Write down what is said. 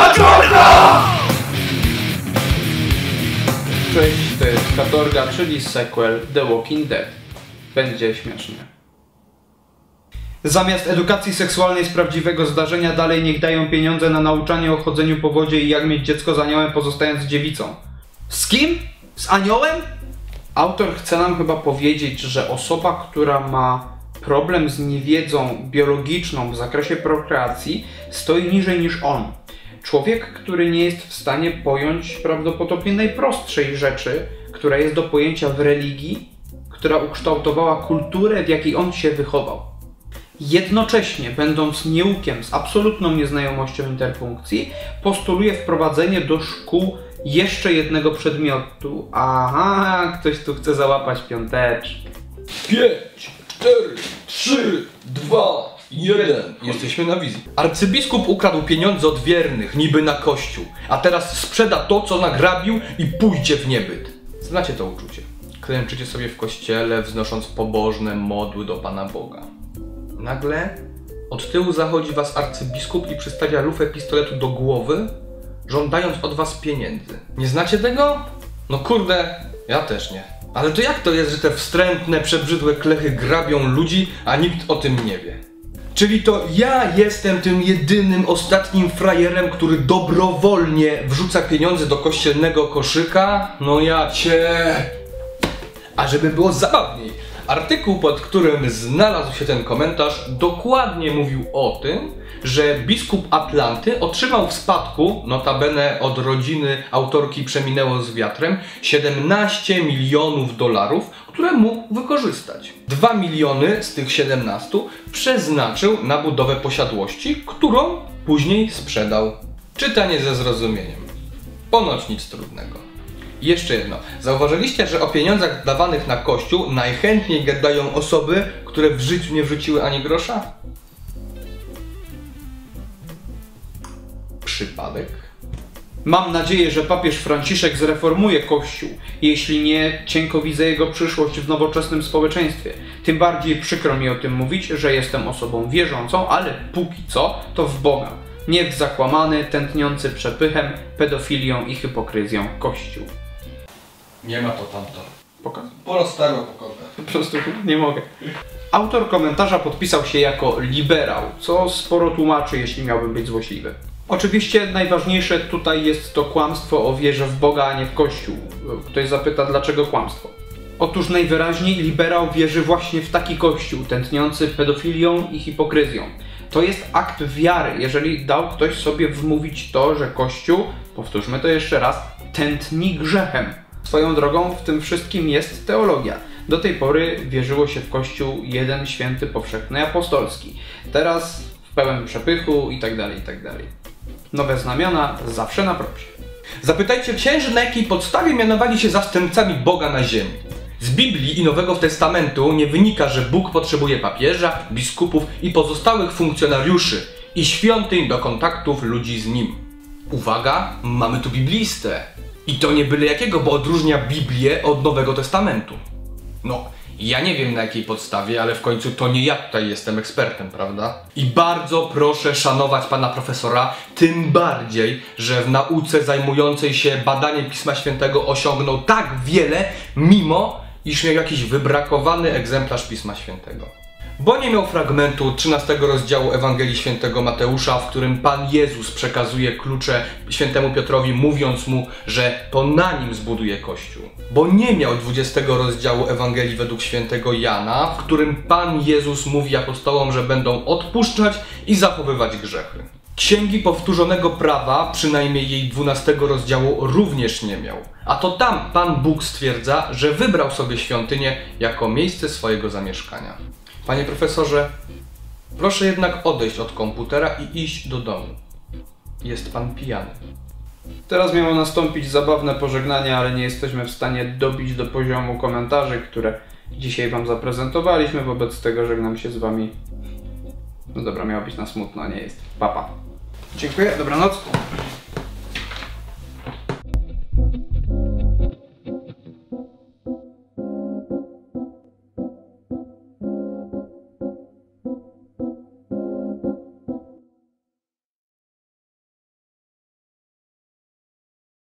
Katorga! Cześć, to jest Katorga, czyli sequel The Walking Dead. Będzie śmiesznie. Zamiast edukacji seksualnej z prawdziwego zdarzenia dalej niech dają pieniądze na nauczanie o chodzeniu po wodzie i jak mieć dziecko z aniołem pozostając dziewicą. Z kim? Z aniołem? Autor chce nam chyba powiedzieć, że osoba, która ma problem z niewiedzą biologiczną w zakresie prokreacji, stoi niżej niż on. Człowiek, który nie jest w stanie pojąć prawdopodobnie najprostszej rzeczy, która jest do pojęcia w religii, która ukształtowała kulturę, w jakiej on się wychował. Jednocześnie, będąc nieukiem z absolutną nieznajomością interpunkcji, postuluje wprowadzenie do szkół jeszcze jednego przedmiotu. Aha, ktoś tu chce załapać piąteczkę. 5, 4, 3, 2, 1. Jesteśmy na wizji. Arcybiskup ukradł pieniądze od wiernych, niby na kościół, a teraz sprzeda to, co nagrabił i pójdzie w niebyt. Znacie to uczucie. Klęczycie sobie w kościele, wznosząc pobożne modły do Pana Boga. Nagle od tyłu zachodzi was arcybiskup i przystawia lufę pistoletu do głowy, żądając od was pieniędzy. Nie znacie tego? No kurde, ja też nie. Ale to jak to jest, że te wstrętne, przebrzydłe klechy grabią ludzi, a nikt o tym nie wie? Czyli to ja jestem tym jedynym, ostatnim frajerem, który dobrowolnie wrzuca pieniądze do kościelnego koszyka? No ja cię... A żeby było zabawniej, artykuł, pod którym znalazł się ten komentarz, dokładnie mówił o tym, że biskup Atlanty otrzymał w spadku, notabene od rodziny autorki przeminęło z wiatrem, 17 milionów dolarów, które mógł wykorzystać. 2 miliony z tych 17 przeznaczył na budowę posiadłości, którą później sprzedał. Czytanie ze zrozumieniem. Ponoć nic trudnego. Jeszcze jedno. Zauważyliście, że o pieniądzach dawanych na kościół najchętniej gadają osoby, które w życiu nie wrzuciły ani grosza? Przypadek? Mam nadzieję, że papież Franciszek zreformuje Kościół. Jeśli nie, cienko widzę jego przyszłość w nowoczesnym społeczeństwie. Tym bardziej przykro mi o tym mówić, że jestem osobą wierzącą, ale póki co to w Boga. Nie w zakłamany, tętniący przepychem, pedofilią i hipokryzją Kościół. Nie ma to tamto. Pokaż. Po staro pokoka. Po prostu nie mogę. Autor komentarza podpisał się jako liberał, co sporo tłumaczy, jeśli miałbym być złośliwy. Oczywiście najważniejsze tutaj jest to kłamstwo o wierze w Boga, a nie w Kościół. Ktoś zapyta, dlaczego kłamstwo? Otóż najwyraźniej liberał wierzy właśnie w taki Kościół, tętniący pedofilią i hipokryzją. To jest akt wiary, jeżeli dał ktoś sobie wmówić to, że Kościół, powtórzmy to jeszcze raz, tętni grzechem. Swoją drogą w tym wszystkim jest teologia. Do tej pory wierzyło się w Kościół jeden święty powszechny apostolski. Teraz w pełen przepychu i tak dalej, i tak. Nowe znamiona zawsze na propsie. Zapytajcie księży, na jakiej podstawie mianowali się zastępcami Boga na ziemi. Z Biblii i Nowego Testamentu nie wynika, że Bóg potrzebuje papieża, biskupów i pozostałych funkcjonariuszy i świątyń do kontaktów ludzi z nim. Uwaga, mamy tu biblistę. I to nie byle jakiego, bo odróżnia Biblię od Nowego Testamentu. No, ja nie wiem na jakiej podstawie, ale w końcu to nie ja tutaj jestem ekspertem, prawda? I bardzo proszę szanować pana profesora, tym bardziej, że w nauce zajmującej się badaniem Pisma Świętego osiągnął tak wiele, mimo iż miał jakiś wybrakowany egzemplarz Pisma Świętego. Bo nie miał fragmentu 13 rozdziału Ewangelii Świętego Mateusza, w którym Pan Jezus przekazuje klucze świętemu Piotrowi, mówiąc mu, że to na nim zbuduje Kościół. Bo nie miał 20 rozdziału Ewangelii według świętego Jana, w którym Pan Jezus mówi apostołom, że będą odpuszczać i zachowywać grzechy. Księgi Powtórzonego Prawa, przynajmniej jej 12 rozdziału, również nie miał. A to tam Pan Bóg stwierdza, że wybrał sobie świątynię jako miejsce swojego zamieszkania. Panie profesorze, proszę jednak odejść od komputera i iść do domu. Jest pan pijany. Teraz miało nastąpić zabawne pożegnanie, ale nie jesteśmy w stanie dobić do poziomu komentarzy, które dzisiaj Wam zaprezentowaliśmy. Wobec tego żegnam się z Wami. No dobra, miało być na smutno, nie jest. Papa. Dziękuję, dobranoc.